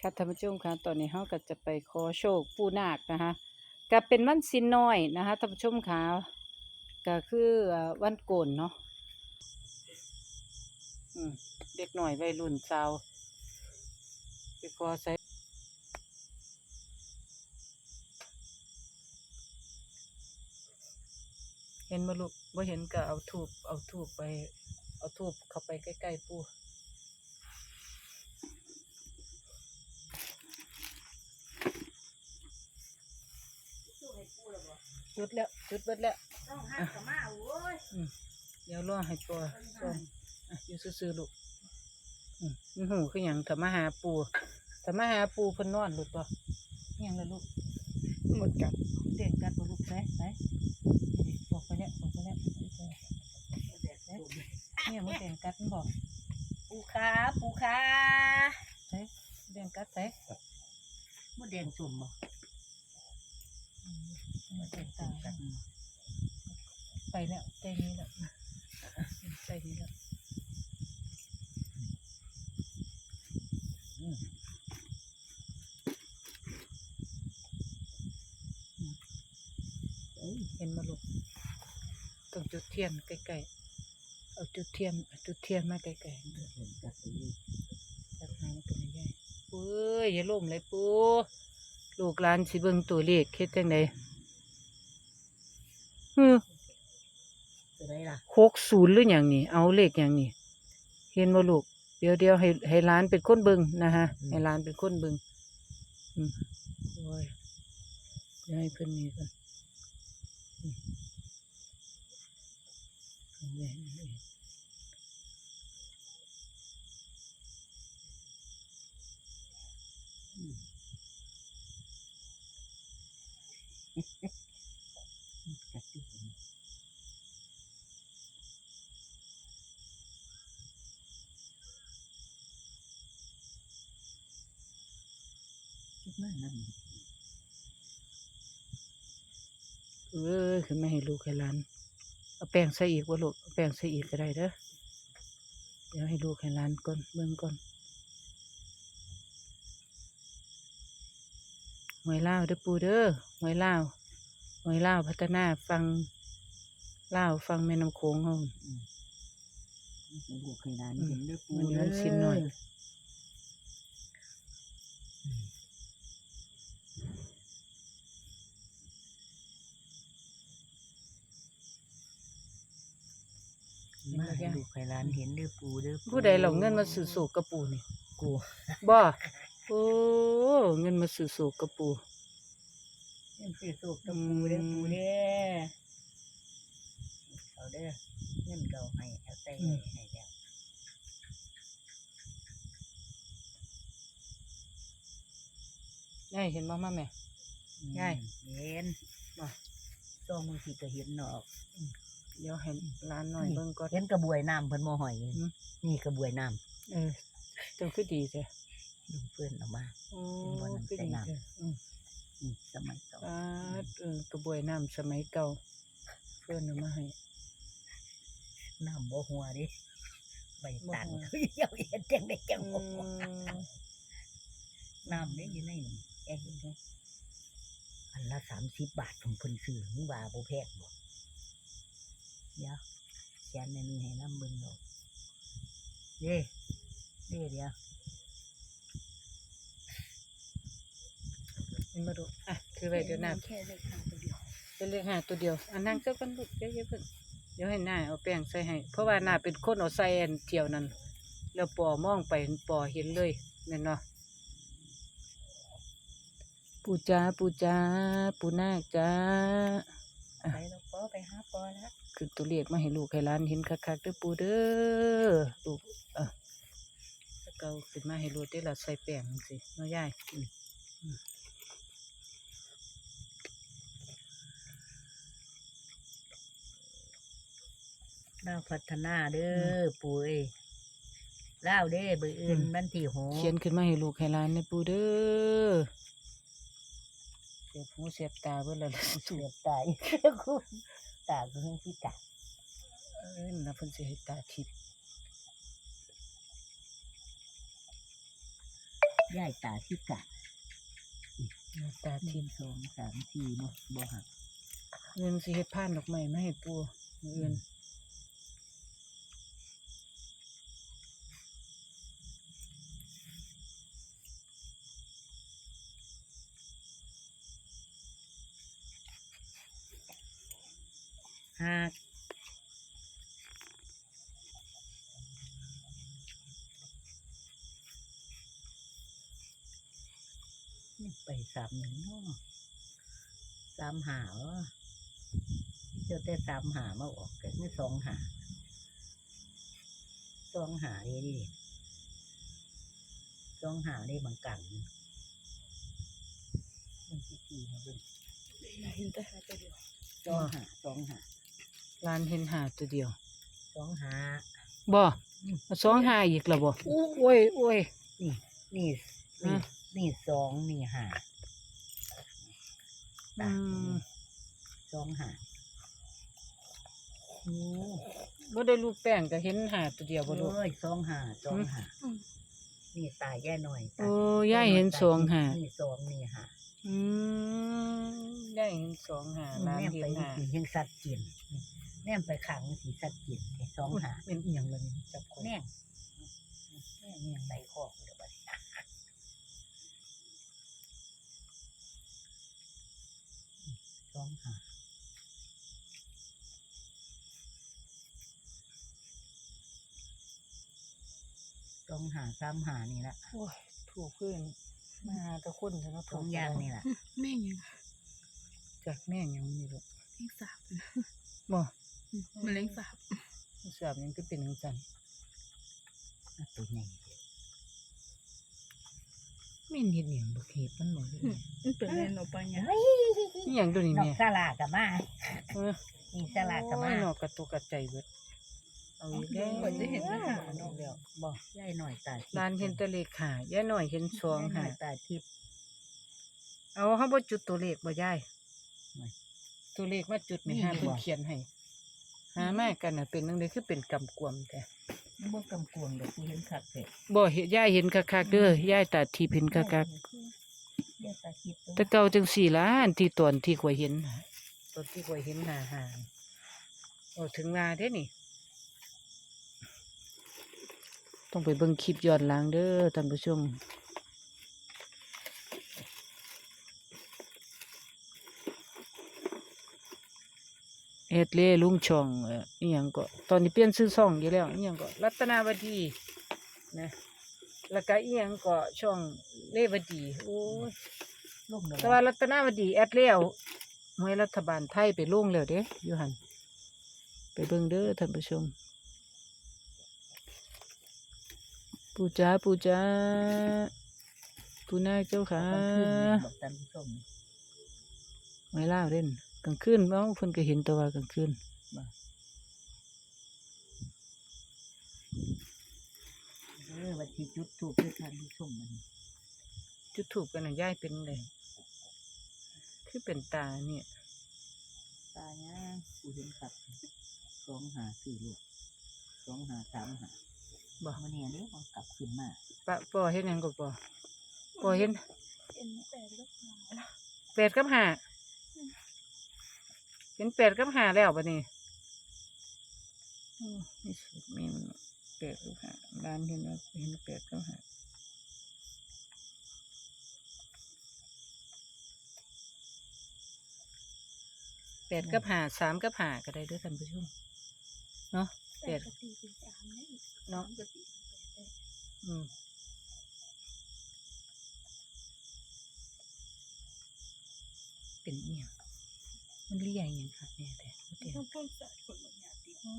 ค่ะท่านผู้ชมคะตอนนี้เราก็จะไปขอโชคปู่นาคนะคะก็เป็นวันสินน้อยนะคะท่านผู้ชมคะก็คือวันโกนเนาะเด็กหน่อยวัยรุ่นสาวไปขอใส่เห็นมาลูกว่าเห็นก็เอาทูบเอาทูบไป เอาทูบเข้าไปใกล้ๆปู่ จุดแล้วจุดเบิดแล้วต้องหักกับมาโว้ยอืมเดี๋ยวรอให้ตัวส่งอะอยู่ซื่อๆลูกอืมมันหูคือหยังถ้ามาหาปูถ้ามาหาปูเพิ่นนอนลูกตัวอิหยังล่ะลูกหมดกัดเด็กกัดบ่ลูกไปไปนี่บอกไปแล้วบอกไปแล้วเนี่ยมันเด็กกัดมันบอกปูขาปูขาใส่เด็กกัดใส่มดแดงสุ่มบ่อื มมันเด็กตาไปแล้วใจนี้แล้วใจนี้แล้วเห็นมาลูกต้องจุดเทียนใกล้ๆเอาจุดเทียนจุดเทียนมาใกล้ๆจับหางเป็นยังไงปูเอ้ยอย่าล้มเลยปูลูกหลานสิเบิ่งตัวเลขเฮ็ดจังได ฮึตัวไหนล่ะหกศูนย์หรืออย่างนี้ เอาเลขอย่างนี้ เห็นบ่ลูก เดี๋ยวเดี๋ยวให้ให้หลานเป็นคนเบิ่งนะฮะ ให้หลานเป็นคนเบิ่งอืมโอ้ยเดี๋ยวให้เพิ่นนี่ก่อนอืมเอาไว้เอาไว้ คิด มากนั่นเออคือไม่ให้ลูกให้หลานเอาแป้งใส่อีกว่าลูกเอาแป้งใส่อีกก็ได้เด้อเดี๋ยวให้ลูกให้หลานก่อนเบิ่งก่อนหวยลาวเด้อปูเด้อหวยลาวหวยลาวพัฒนาฟังลาวฟังแม่น้ำโขงเฮาลูกเคยนานอืมเห็นด้วยปูมันมันสิ้นหน่อย มาให้ลูกเคยนานเห็นด้วยปูเด้อผู้ใดเหล่าเงินมาซื้อสูกกระปูนี่กูบ่โอ้เงินมาซื้อสูกกระปูเงินซื้อสุกกับปูเด้อปูเด้อเอาเด้อเงินเก่าให้เอาใส่ไว้ให้แล้วง่ายเห็นบ่มาแม่ ง่ายเห็นมาซองมือสีก็เห็นเนาะ เดี๋ยวให้ร้านหน่อยเบิ่งก่อน เห็นกระบวยน้ำเพิ่นมอหอยอยู่อืม นี่กระบวยน้เออจังคือดีแท้ำลุงเพื่อนเอามา โอ้เป็นบ่อน้ำคือใส่ดีน้ำแท้อืมอืมสมัยเก่าปาดเออกระบวยน้ำสมัยเก่า เพื่อนเอามาให้ น้ำบ่หัวดิใบตันบ่หัวเดี๋ยวเห็นจังได้จังอืบ่หัวมน้ำนี่อยู่ในนี่เองอันละสามสิบบาทผมเพิ่นซื้อมึงว่าบ่แพงบ่ เดี๋ยวแขนในนี้ให้น้ำเบิ่งดอกเด้เด้เดี๋ยวเห็นมาดูอะคือไว้เดี๋ยวน้แค่เลขห้าตัวเดียวำเป็นเลขห้าตัวเดียวอันนั่งเจ้ากันลูกเดี๋ยวๆเพิ่นเดี๋ยวให้หน้าเอาแป้งใส่ให้ เพราะว่าหน้าเป็นคนเอาใส่อันเที่ยวนั้นแล้วปอมองไปปอเห็นเลยแม่นเนาะปูจ้าปูจ้าปูนาคจ้าไปแล้วปอ ไปหาปอแล้วคือตัวเลขมาให้ลูกให้หลานเห็นคักๆเด้อปูเด้อลูกอะแล้วเกาขึ้นมาให้ลูกได้ละใส่แป้งจังสิเน้อยายอืมดาวพัฒนาเด้อปู่เอ้ยลาวเด้อเบอร์อื่นมันที่หกเขียนขึ้นมาให้ลูกให้หลานเด้อปูเด้อเสียบหูเสียบตาเบิ่แล้วล่ะเสียบตายคุณ ตาคือที่ตาเอ้ยนะเพิ่นสิให้ตาทิพย์ย่ายตาที่กะตาหทินึ่มงสองสามสี่เนาะบ่หักเงินสิเฮ็ดผ่านดอกไม้มาให้ปูมื้ออื่น หักนี่ไปสามหนึ่งเนาะสามหาเหรอเจอแต่สามหามาออกแต่นี่สองหาสองหาดิดิสองหาได้บางกันมันที่สี่นะเบิ่งเห็นแต่หาตัวเดียวสองหาสองหา ร้านเห็นหาตัวเดียวสองหาบ่อืมเอาสองหาอีกแล้วบ่โอ้ยโอ้ยนี่นี่ฮะนี่นี่สองนี่หาอืมสองหาโอ้บ่ได้รูปแป้งก็เห็นหาตัวเดียวบ่ลูกโอ้ยสองหาสองหานี่ตายแย่หน่อยตาโอ้ยายเห็นสองหานี่สองนี่หาอืมยายเห็นสองหาร้านแนมเห็ไปนหาสียังสัตว์กิน แนมไปขังสีสัตว์กินนี่สองหาเป็นอีหยังล่ะนี่จับคนแนมแนมยังในคอกเดี๋ยวบัดนี้สองหาสองหาสามหานี่ละโอ้ยถูกเพื่อนมาหาแตะคนเถอะเนาะสองอย่างนี่ละแม่งยังจากแม่งหยังนี่ลูก แมงสาบบ่มันเลงสาบสาบหยังก็เป็นจังซั่นตัวใหญ่ม่นเฮ็ดหยังบ่เฮ็ดมันบ่ได้มันเป็นแม่นอปัญญาอีหยังตัวนี้เนอกแม่สลากับมาเออนี่สลากับมาโอ้ยนอกกระตุกกระใจเบิดเอาอีกแล้วกว่าจะเห็นนะหานอกแล้วบ่ย่ายหน่อยตาทิพย์ร้านเห็นแตะเลขหายายหน้อยเห็นสองย่ายหน่หาอยตาทิพย์เอาเฮาบ่จุดตัวเลขบ่ยาย ตัวเลขมาจุดแม่นี่หาอยู่เพิ่นบ่เขียนให้หามากันน่ะเป็นจังไดคือเป็นกำกวมแท้บ่กำกวงดอกกูเห็นคักเถอะบ่เห็นยายเห็นคักๆเด้อยายตาทิพย์เห็นคักย่ายตาทิพย์ๆแต่เก่าจังสี่ล้านที่ตอนที่ข่อยเห็นน่ะตอนที่ข่อยเห็นหาหาโอ้ถึงมาเด้นี่ ต้องไปเบิ่งคลิปย้อนหลังเด้อท่านผู้ชม เอ็ดเล่ลุงช่องเอ่ออีหยังก็ตอนนี้เปลี่ยนชื่อช่องอยู่แล้วอีหยังก็รัตนาวดีนะแล้วก็อีหยังก็ช่องเลวดีโอ้ยลูกเด้อแต่ว่ารัตนาวดีแอดแล้วหน่วยรัฐบาลไทยไปลงแล้วเด้อยู่หันไปเบิ่งเด้อท่านผู้ชมปูจ้าปูจ้าปูนาคเจ้าค่ะบอกท่านผู้ชมไม่ล่าเล่น กลางคืนเอ้าเพิ่นก็เห็นแตัวว่ากลางคืนเออวันที่จุดถูกด้วยท่านผู้ชมมันจุดถูกกันน่ะย้ายเป็นเลยคือเป็นตาเนี่ย ตาเนี่ยกูเห็นคักสองหาสี่ลูกสองหาสามหาบ่วันนี้เด้มันกลับขึ้นมาปะปอเห็นหยังก็ปอปอเห็นเอ็นแปดแล้วมาแปดกับห้า เห็นแปดกับห้าแล้วบัดนี้โอ้นี่สุดม่มันแปดกับห้าร้านเห็นว่าเห็นแปดกับห้าแปดกับห้าสามกับห้าก็ได้ด้วยท่านผู้ชมเนาะแปดเนาะอืมเป็นเอียง มันเลี่ยงอหย่างครับเนี่ยแต่บ่เตียงต้องต้นสายคนบางอย่างตีอ๋อ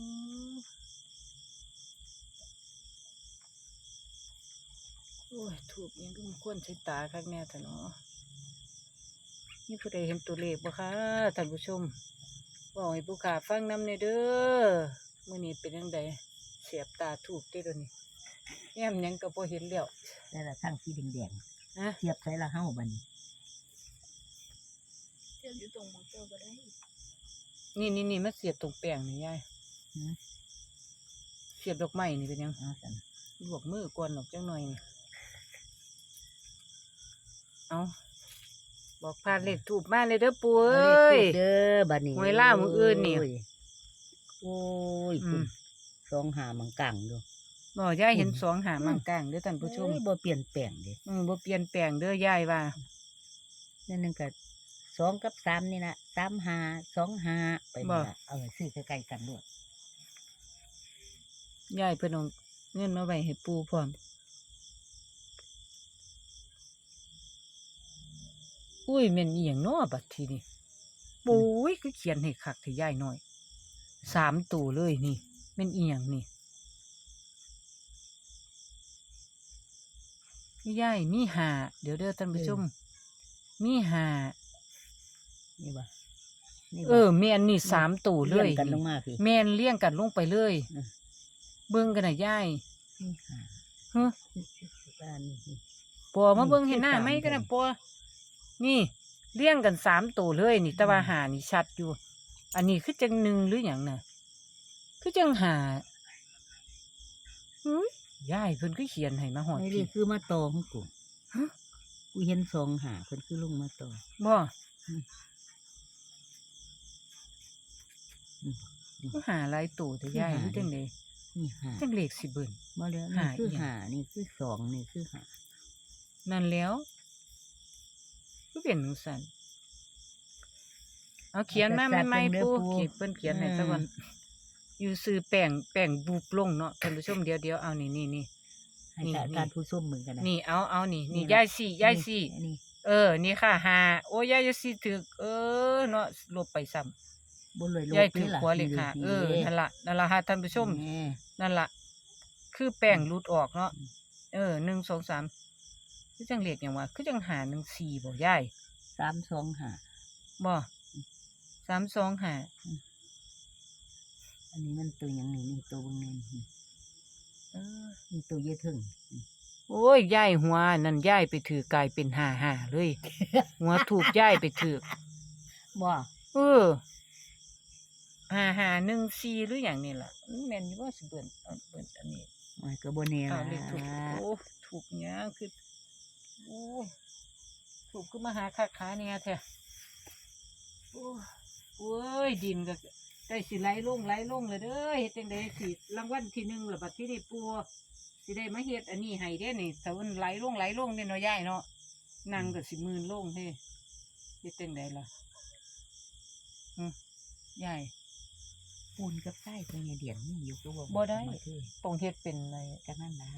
โอ้ยถูกยังก็มันควรใช้ตาครับแม่แต่เนาะนี่ผู้ใดเห็นตัวเลขบ่คะท่านผู้ชมบอกให้ผู้ขาฟังนำเนเด้อมื้อนี้เป็นยังไงเสียบตาถูกได้อเดยวนี้แอมหยังก็บ่เห็นแล้วแต่ละทั้งสีแดงฮะๆเทียบใส่ละเฮ้าบัดน เทียบอยู่ตรงมองเจ้าก็ได้นี่นี่นี่มาเสียบตรงแป้งนี่ยายหืม เสียบดอกไม้นี่เป็นหยังเอาสันลวกมือก่อนออกจังหน่อยนี่เอาบอกพาเลขถูกมาเลยเด้อปูเอาเอเลข้ยทูบเด้อบัดนี้หวยล่ามื้ออื่นนี่ โยโอ้ยอืคุณมสองหามังกังอยู่บอกยายเห็นอืมสองหามังกลางเด้อท่านผู้ชมเอ้ยบ่เปลี่ยนแปลงเด้อืมบ่เปลี่ยนแปลงเด้อยายว่านั่นนึงก็ สองกับสามนี่นะสามหาสองหาไปนี่ล่ะเออซื้อใกล้ๆกันด้วยยายเพิ่นเอาเงินมาไว้ให้ปูพร้อม อุ้ยแม่นอีหยังน้อบัดทีนี้ปุ้ยคือเขียนให้คักให้ยายหน่อย สามตัวเลยนี่แม่นอีหยังนี่ยายมีหาเดี๋ยวเด้อท่านผู้ชม มีหา นี่บ่นี่บ่ เออแม่นนี่สามตัวเลเลี่ยยงกันลนี่งมาพี่ แม่นเลี้ยงกันลงไปเลยอืม เบิ่งกันน่ะยายนี่หาฮะบ้านนี่นี่ปอมาอืมเบิ่งเห็นหน้าคือสามไหมกันนะตัวปอนี่เลี้ยงกันสามตัวเลย นี่แต่ว่าหานี่ชัดอยู่ อันนี้คือจังหนึ่งหรืออย่างน่ะ คือจังหาหืมยายเพิ่นคือเขียนให้มาหอดไอ้พี่นี่ คือมาตอของกูฮะ กูเห็นสองหาเพิ่นคือลงมาตอ บ่ อืมอืมคือหาหลายตัวแต่ยายคือหาคือจังไดนี่หาจังเลขสิเบิ่น บ่แล้วหานี่คืออีหยัง หานี่คือสองนี่คือหานั่นแล้วคือเป็นจังซั่นเอาเขียนมาใหม่ๆปูเขียนเพิ่นเขียนให้ตะวัน อยู่ซื้อแป้งแป้งบุบลงเนาะท่านผู้ชมเดี๋ยวเดี๋ยวเอานี่นี่นี่ ให้นี่การนี่การผู้ส้มเหมือนกันนะนี่เอาเอานี่นี่นี่นะยายสี่ยายสี่อันนี่ เออ นี่ค่ะหาโอ้ยายสี่ถึกเออเนาะลบไปซ้ บนเลยำลยายบถึกนี่ล่ะหัวเลยค่ะนี่เออนี่นั่นละนั่นละฮะท่านผู้ชมแหนั่นละคือแป้งหลุดออกเนาะ เออหนึ่งสองสามคือจังเล็กอย่างว่า คือจังหาหนึ่งสี่บ่ยายสามสองหาบ่สามสองหาอันนี้มันตัวอย่างนี้นี่ตัวเบางเงินนี่เออ นี่ตัวเยอะถึงนี่โอ้ยยายหัวนั่นยายไปถือกลายเป็นหาหาเลย หัวถูกยายไปถือกบ่เออ หาหาหนึ่งสี่หรืออย่างนี้ล่ะอืมแม่นอยู่ว่าสิเบิ่นเอาเบิ่นอันนี้มันก็บ่แน่อ้าวล่ะเลขถูกโอ้ถูกหยังคือโอ้ยถูกขึ้นมาหาค่าขาเนี่ยแท้โอ้ยโอ้ยดินก็ได้สิไหลลงไหลลงเลยเด้อเฮ็ดจังไดสิรางวัลที่หนึ่งล่ะบัดที่นี่ปัวสิได้มาเฮ็ดอันนี้ให้เด้นี่ถ้ามันไหลลงไหลลงเด้เนาะยายเนาะนั่งก็สิมื่นลงเฮ้เฮ็ดจังไดล่ะหึยาย ปูนกับไส้ตัวเนี่ยเดียนนี่อยู่ก็บ่บ่ได้มาคือต้องเฮ็ดเป็นอะไรกันนั่นนะ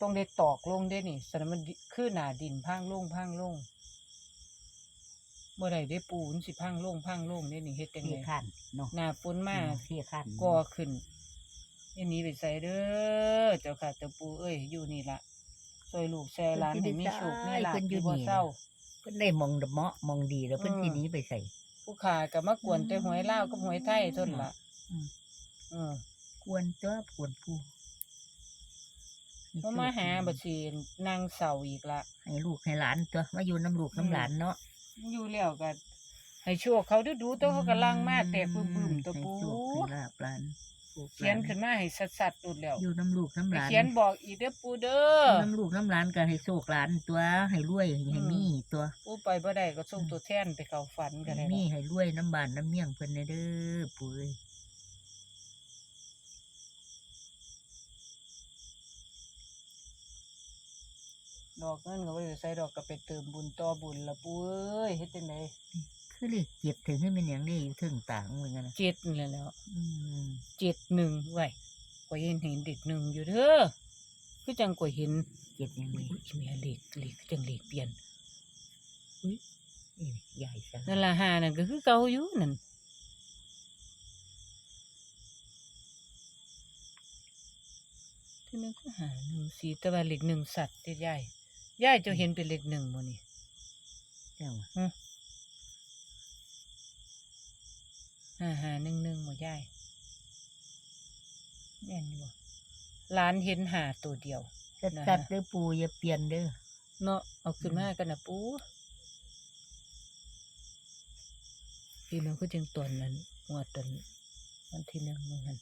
ต้องได้ตอกลงได้นี่สนมันดิคือหนาดินพังลงพังลงเมื่อไรได้ปูนสิพังลงพังลงได้นี่เฮ็ดจังเที่ไงขันเนาะหนาฝนมาเที่ขันก่อขึ้นอันนี้ไปใส่เด้อเจ้าค่ะเจ้าปูเอ้ยอยู่นี่ละซอยลูกแซ่หลานให้มีโชคมีลาภเพิ่นอยู่บ่นี่เศร้าเพิ่นได้มองดะเมาะมองดีแล้วเพิ่นอืมทีนี้ไปใส่ ผู้ขาก็มากวนแต่หวยลาวกับหวยไทยเท่านั้นล่ะอืมอืมกวนตัวกวนผู้เพราะมาหาบัดสินางเสาอีกละให้ลูกให้หลานตัวมาอยู่น้ำลูกน้ำหลานเนาะ อยู่แล้วก็ให้โชคเขาดูดูๆตัวเขากำลังมาแต่ปึ้มๆตัวให้ปูโชคให้ลาบหลาน ลูกหลาเขียนขึ้นมาให้สัดๆดูแล้วอยู่น้ำลูกน้ำไปหลานเขียนบอกอีกเด้อปูเด้ออยู่น้ำลูกน้ำหลานก็ให้โชคหลานตัวให้รวยให้มีตัวปูไปบ่ได้ก็ส่งตัวแทนไปเข้าฝันก็ให้ได้มีให้รวยน้ำบานน้ำเมี่ยงเพิ่นเด้อเด้อปุ้ยดอกเงินก็บ่ได้ใส่ดอกก็ไปเติมบุญต่อบุญละปูเอ้ยเฮ็ดจังได คือเลขเจ็ดถึงให้เป็นอย่างนี้อยู่ถึงต่างเหมือนกันนะเจ็ดนี่แหละแล้วอืมเจ็ดหนึ่งไว้ก็เห็นเห็นเด็กหนึ่งอยู่เด้อคือจังก็เห็นเจ็ดอย่างอุ้ยนี้อีเมียเลขเลขคือจังเลขเปลี่ยนนี่ใหญ่ซะนั่นล่ะหานั่นก็คือเก่าอยู่นั่นที่นึงก็หาหนึ่งสีแต่ว่าเลขหนึ่งสัตว์ติดยายยายเจะเห็นเป็นเลขหนึ่งบ่นี่ เจ้า หาหาหนึ่งหนึ่งบ่ยายแม่นอยู่บ่ร้านเห็นหาตัวเดียว จัดนะฮะจัดเด้อปูอย่าเปลี่ยนเด้อเนาะเอาขึ้นมากันนะปูพี่น้องก็จึงตอนนั้นงวดตอนวันที่หนึ่งนึงหัน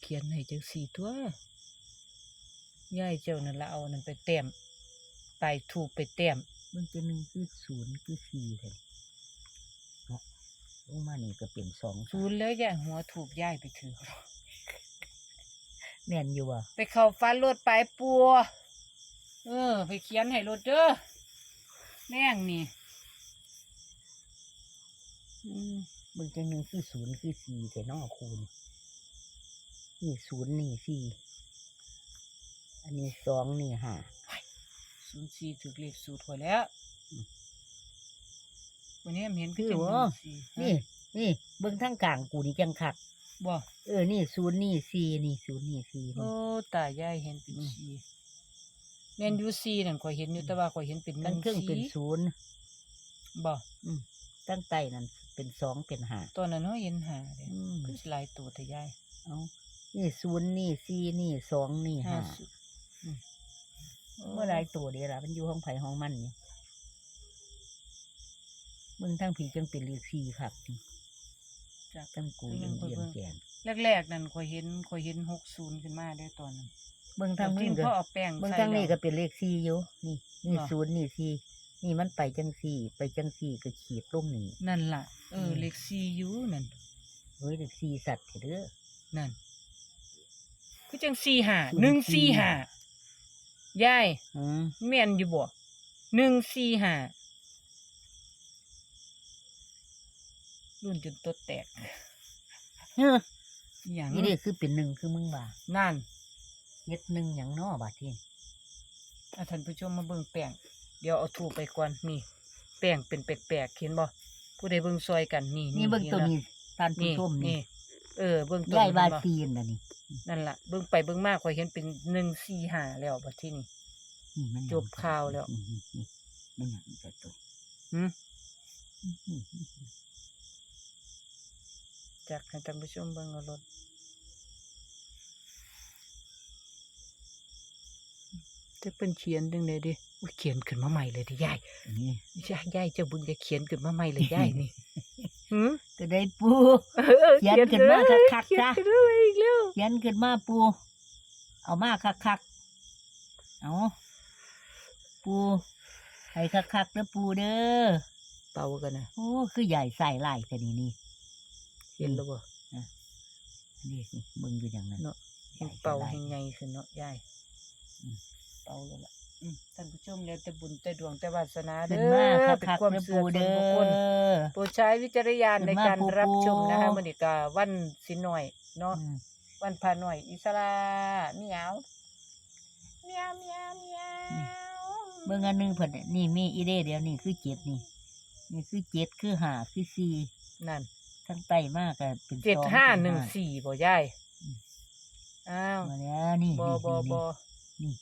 เขียนให้จังสี่ตัวย่ายเจ้านั่นละเอานั่นไปแต้มไปถูกไปแต้ม เบิ่งจะหนึ่งคือศูนย์คือสี่เลยเนาะลงมานี่ก็เป็นสองศูนย์เลยย่ายหัวถูกย่ายไปถือแม่นอยู่ว่ะไปเข้าฟันรถไปปัว เออ ไปเขียนให้รถเด้อแม่งนี่อืมเบิ่งจะหนึ่งคือศูนย์คือสี่แต่นอคูณนี่ศูนย์นี่สี่อันนี้สองนี่ห้า ศูนย์สี่ถือเลขสูตรหวยแล้วอืมวันนี้เห็นคือจังบ่หนึ่งสี่นี่ นี่เบิ่งทั้งกลางกูนี่จังคักบ่เออ นี่ศูนย์นี่สี่นี่ศูนย์นี่สี่โอ้นี่ตายายเห็นเป็นอืมสี่แม่นอยูสี่นั่นข่อยเห็นอยู่แต่ว่าข่อยเห็นเป็นหทั้นึ่งงเครื่องเป็นสี่ศูนย์บ่ตั้งใต้นั่นเป็นสองเป็นห้าตอนนั้นเขาเห็นหาเลยอืมคือหลายตัวแต่ยายเอานี่ศูนย์นี่สี่นี่สองนี่ห้าสิบ เมื่อไรตัวเดียวละมันอยู่ห้องไผ่ห้องมันเนี่ยมึงทั้งผีจังเป็นเลขสี่ครับจากตั้งกูเอียงเอียงแกนแรกๆนั่นข่อยเห็นข่อยเห็นหกศูนย์ขึ้นมาได้ตอนนั้นเบิ่งทั้งแล้วมึที่งก็พ่อเอาแป้งเบิ่งใส่ทั้งนี้แล้วก็เป็นเลขสี่อยู่นี่ นี่บ่ศูนย์นี่สี่นี่มันไปจังสี่ ไปจังสี่ก็ขีดลงนี่นั่นล่ะเอออืมเลขสี่อยูนั่นเฮ้ยเลขสี่สัตว์เถอะเด้อนั่นคือจังสี่หาศูนย์หนึ่งสี่สี่หา ยายอืมแม่นอยู่บ่หนึ่งสี่หารุ่นจนตัวแตกเฮ้ออหย่างนี่เด้คือเป็นหนึ่งคือมึงบ่านั่นเฮ็ดหนึ่งอย่างนอบาดที่อะท่านผู้ชมมาเบิ่งแป้งเดี๋ยวเอาถูไปก่อนนี่ แป้งเป็นแปลกๆเห็นบ่ผู้ใดเบิ่งซอยกันนี่นี่เบิ่งตัวห็นี้ท่านแล้วผู้นี่ชมนี่นี่ เออเบิ่งตัวยายนี้บาเห็นบ่ซีนน่ะนี่นั่นล่ะเบิ่งไปเบิ่งมาข่อยเห็นเป็นหนึ่งสี่หาแล้วบัดที่นี่นี่มันหยังจบข่าวแล้วอืมนี่มันหยังแต่ตัวหืมอืมจากให้ท่านผู้ชมเบิ่งเอารถจะเป็นเขียนจังไดดิอุ๊ยเขียนขึ้นมาใหม่เลยดิยายนี่ยายยายเจ้าบุญจะเขียนขึ้นมาใหม่เลยยายนี่ หืมก็ได้ปูเออเขียนขึ้นมาคักๆเขียนจ้ะ ขึ้นมาอีกแล้วเขียนขึ้นมาปู เอามาคักๆเอาปูให้คักๆเด้อปูเด้อ เป่ากันนะโอ้ คือใหญ่ใส่ลายแต่นี่นี่เห็นแล้วบ่นี่นี่มึงอยู่อย่างนั้นเนาะใหญ่เป่าใส่ลายให้ไงขึ้นเนาะยายอืมเป่าแล้วล่ะอืม ท่านผู้ชมแล้วแต่บุญแต่ดวงแต่วาสนาเด้ขึ้นมาอคักเป็นๆความเด้อเชื่ปูอส่เด้วนบุคคลอโปรดใช้วิจารณญาณขึ้ในนมาการปูรับชมปูนะคะมื้อนี้ก็วันสินหน่อยเนาะอืมวันพาหน่อย อิสระเมียวเมียวเมียวเมียวเบิ่งอันหนึงเพิ่นน่ะนี่มีอีเด้เดียวนี่คือเจ็ดนี่นี่คือเจ็ดคือห้าคือสี่นั่นทั้งใต้มากก็เป็นเจ็ดสองห้าเป็หนึ่งสี่บ่ยายอืมอ้าวมาแล้วนี่บ่นี่บ่นี่บ่นี่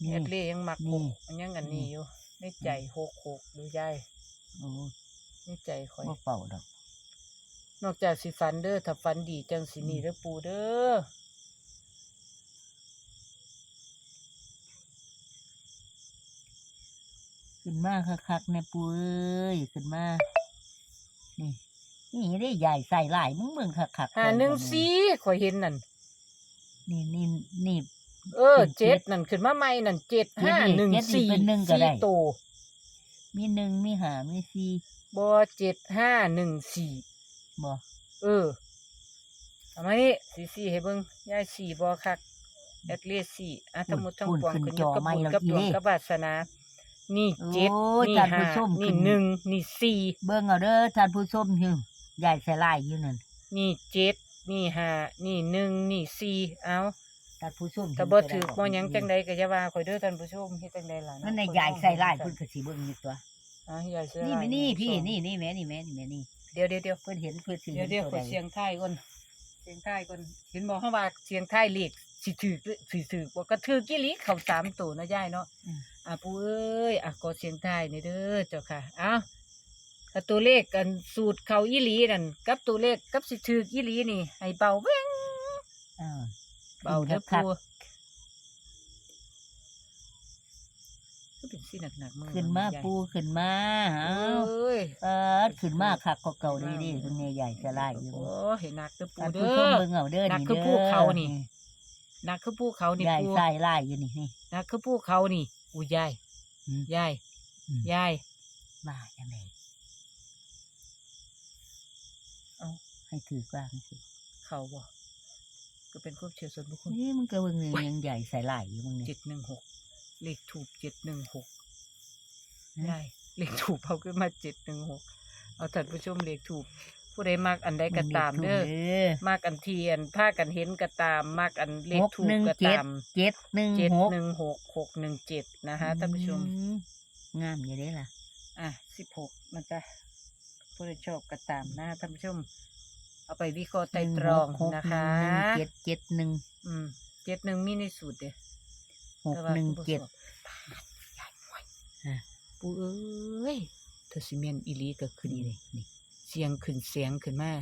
แอดนี่เล่ยังมักหนี่กอันยังอันนี้อยู่ในใจหกหกดูยายโอ้ในใจคอยบ่เป่าดอกนอกจากสิฟันเด้อถ้าฟันดีจังสิหนี่เด้อปูเด้อขึ้นมาคักๆในปูเอ้ยขึ้นมา นี่ นี่ได้ใหญ่ใส่หลายมึงเบิ่งคักๆหาหนึ่งสี่ข่อยเห็นนั่นนี่นี่นี่ เออเป็นเจ็เจ็ดดนั่นขึ้นมาใหม่นั่นเจ็ดเจ็ดห้านี่หนึ่งเจ็ดนี่สี่เป็นหนึ่งก็ได้สี่โตมีหนึ่งมีหามีสี่บ่เจ็ดห้าหนึ่งสี่บ่เออเอามานี่สี่สี่ให้เบิ่งยายสี่บ่คักแอดเลสสี่อะทั้งหมดทั้งปวงขึ้นอยู่กับบุญกับดวงกับวาสนา นี่เจ็ดโอ้ยนี่ท่านห้าผู้ชมนี่ขึ้นหนึ่งนี่สี่เบิ่งเอาเด้อท่านผู้ชมอยู่ใหญ่ใส่หลายอยู่นั่นนี่เจ็ดนี่ห้านี่หนึ่งนี่สี่เอา ท่านผู้ชมถ้าบ่ถือบ่หยังจังใดก็จะว่าข่อยเด้อท่านผู้ชมเฮ็ดจังใดล่ะเาะนั่นน่ะใหญ่ใส่หลายเพิ่นก็สิเบิ่งอยู่ตัวอะยายใส่นี่ลายนี่หงพี่สองนี่นี่แม่นี่แม่นี่แม่นี่เดี๋ยวเดี๋ยวเดี๋ยวเพิ่นเห็นเพิ่นสิเดี๋ยวเดี๋ยวห็นขตัอใดเสียงไทายก่อนเสียงไทายก่อนเห็นบอกเขาว่าเสียงไทายเลขสิถือสิถือบ่ก็ถือกี่ลิเขาสามตัวนะยายเนาะอืมอะปู่เอ้ยอะก็เสียงไทายนี่เด้อเจ้าค่ะเอ้ากับตัวเลขกันสูตรเขาอีหลีนั่นกับตัวเลขกับสิถืออีหลีนี่ ให้เบาแว้งอ่า เบาเด้อครับปู่ก็เป็นสิหนักๆมือขึ้นมาใหญ่ปูขึ้นมาเอเอ้า้ยเปิดขึ้นมาคักก็เก่าดีดิเพิ่นใหญ่ใส่หลายอยู่โอ้เห็นหนักเด้อปู่ท่านเด้ผู้ชมอเบิ่งเอาเด้อหนักนี่คือเด้ภูเขานี่นักคือภูเขานี่ยายปูใส่ไล่อยู่นี่นี่นักคือภูเขานี่อุ้ยยายอืมยายอืมยายมาจังไดเอาให้ถือกลางสิเขาบ่ก็ เป็นความเชื่อส่วนบุคคลนี่มันก็เบิ่งนี่ยังใหญ่ใส่ไล่อยู่มึงนี่เจ็ดหนึ่งหกเลขถูกเจ็ดหนึ่งหกฮะยายเลขถูกเขาขึ้นมาเจ็ดหนึ่งหกเอาท่านผู้ชมเลขถูกผู้ใดมักอันใดก็ตามเด้อมากอันเทียนผ้ากันเห็นก็ตามมากอันเลขหกถูหกนึ่งก็เจ็ดตามเจ็ดหนึ่งเจ็ดหกหนึ่งหกหกหนึ่งเจ็ดนะคะท่านผู้ชมอืงามอยู่เด้ล่ะ อะสิบหกมันจะผู้ใดชอบก็ตามนะท่านผู้ชม เอาไปวิเคราะห์ไตรตรองหกนะคะหนึ่งเจ็ดเจ็ดหนึ่งอืมเจ็ดหนึ่งมีในสูตรเด้หกหนึ่งเจ็ดยายหน่อยฮะปูเอ้ยเธอสิเมียนอีหลีก็ขึ้นนี่เลยนี่เสียงขึ้นเสียงขึ้นมา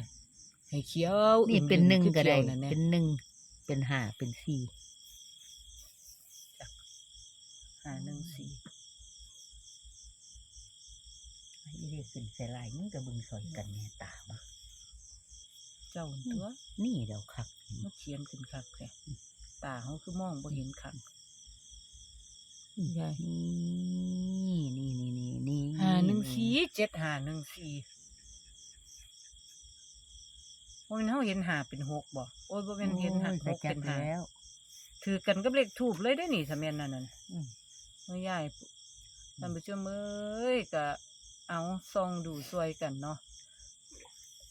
ให้เขียวนี่อึมเป็นๆหนึ่งคือก็ได้ขียวนั่นแหละเป็นหนึ่งเป็นห้าเป็นสี่ห้าหนึ่งสี่ไอ้เรียกขึ้นใส่ไล่มันก็เบิ่งซอยกันเนี่ยตาบ่ เจ้าตัว นี่เดาคักมาเขียนขึ้นคักแท้ตาเขาคือมองบ่เห็นคักยายนี่นี่นี่นี่นี่ห้าหนึ่งสี่เจ็ดห้าหนึ่งสี่วันเขาเห็นหาเป็นหกบ่โอ้ยบ่เป็นเห็นหาหโอ้ยกเป็นแต่จัหาแล้วถือกันกับเลขทูบเลยได้อนี่สะแมัยนนั่นน่ะอืมเมื่อยายท่านผู้ชมเอ้ยก็เอาซองดูซวยกันเนาะ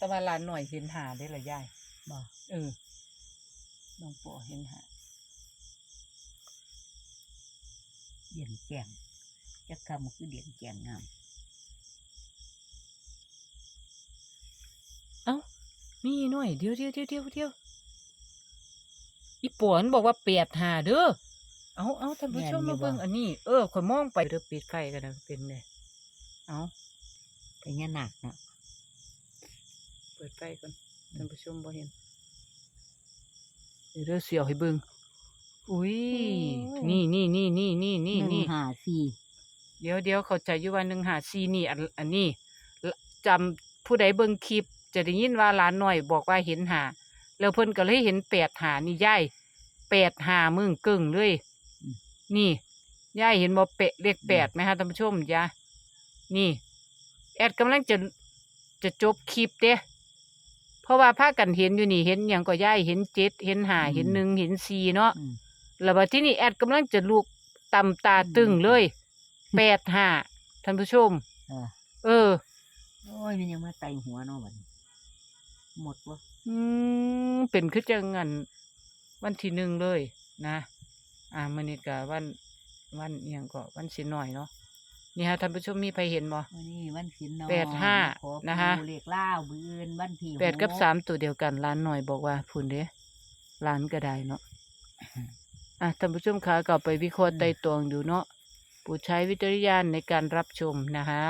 แต่ว่าหลานหน่อยเห็นหาได้ละยายบ่เออน้องปอเห็นหาเดียนแจ้งจักคำคือเดียนแจ้งงามเอ้ามีหน่อยเดียวเดียวเดียวเดียวเดียวอีปอนบอกว่าเปียดหาเด้อเอาเอาท่านผู้ชมมาเบิ่งอันนี้ เออข่อยมองไปเด้อปิดไฟกันนะเป็นเลยเอาแต่เนี่ยหนักเนาะเปิดไฟก่อนท่านผู้ชมบ่เห็นเดี๋ยวเด้อเสียวให้เบิ่งอุ้ยนี่นี่นี่นี่นี่นี่หนึ่นี่งห้าสี่เดี๋ยวเดี๋ยวเข้าใจอยู่ว่าหนึ่งหาซีนี่อันอันนี้ละจำผู้ใดเบิ่งคลิป จะได้ยินว่าหลานหน่อยบอกว่าเห็นหาแล้วเพิ่นก็เลยเห็นแปดหานี่ย่ายแปดหามึงกึ่งเลย นี่ย่ายเห็นบ่เปะเลขแปดไหมฮะท่านผู้ชมจ้ะนี่ แอดกำลังจะจะจบคลิปเด้ เพราะว่าพากันเห็นอยู่นี่เห็นอย่างก็ย่ายเห็นเจ็ดเห็นหาเห็นหนึ่งเห็นสี่เนาะอืม แล้วบัดที่นี่แอดกำลังจะลูกตำตาตึงเลยแปดห้าท่านผู้ชมเออเออ โอ้ยมันยังมาไตหัวเนาะบัดนี้หมดวะอืมเป็นคือจังงันวันที่หนึ่งเลยนะ อ่ามันนี่ก็วันวันเอียงก็วันสินหน่อยเนาะ นี่ฮะท่านผู้ชมมีใครเห็นบ่ วันนี้วันศิลน้อยแปดห้าขอนะคะปูเลขเล่าวบืนวันที่แปดกับหสามตัวเดียวกันร้านหน่อยบอกว่าพูนเด้ร้านก็ได้เนาะอะท่านผู้ชมคะก็ไปวิเคราะห์ไต่ตวงดูเนาะโปรดใช้วิจารณญาณในการรับชมนะคะ